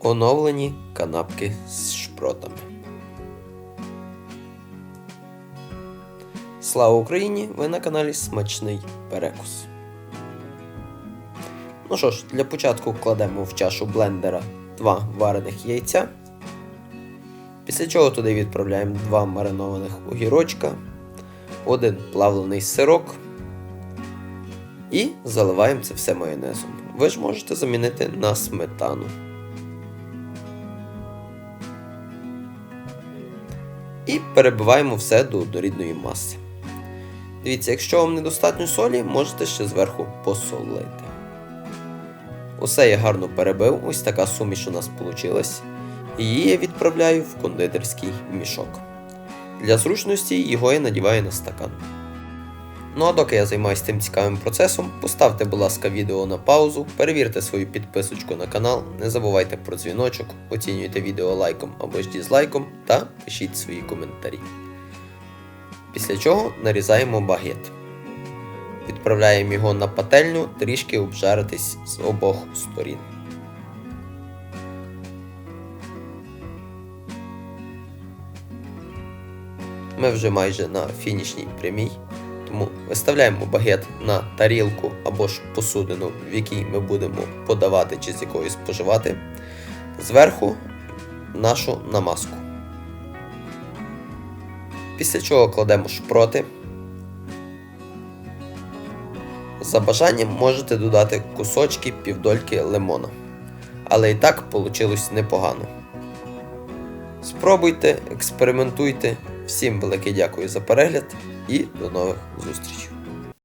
Оновлені канапки з шпротами. Слава Україні! Ви на каналі Смачний Перекус. Ну що ж, для початку кладемо в чашу блендера два варених яйця. Після чого туди відправляємо два маринованих огірочка, один плавлений сирок і заливаємо це все майонезом. Ви ж можете замінити на сметану. І перебиваємо все до дорідної маси. Дивіться, якщо вам недостатньо солі, можете ще зверху посолити. Усе я гарно перебив, ось така суміш у нас вийшла. Її я відправляю в кондитерський мішок. Для зручності його я надіваю на стакан. Ну а доки я займаюся цим цікавим процесом, поставте, будь ласка, відео на паузу, перевірте свою підписочку на канал, не забувайте про дзвіночок, оцінюйте відео лайком або ж дізлайком та пишіть свої коментарі. Після чого нарізаємо багет. Відправляємо його на пательню трішки обжаритись з обох сторін. Ми вже майже на фінішній прямій, тому виставляємо багет на тарілку або ж посудину, в якій ми будемо подавати чи з якою споживати. Зверху нашу намазку. Після чого кладемо шпроти. За бажанням можете додати кусочки півдольки лимона. Але і так вийшло непогано. Спробуйте, експериментуйте. Всім велике дякую за перегляд і до нових зустрічей.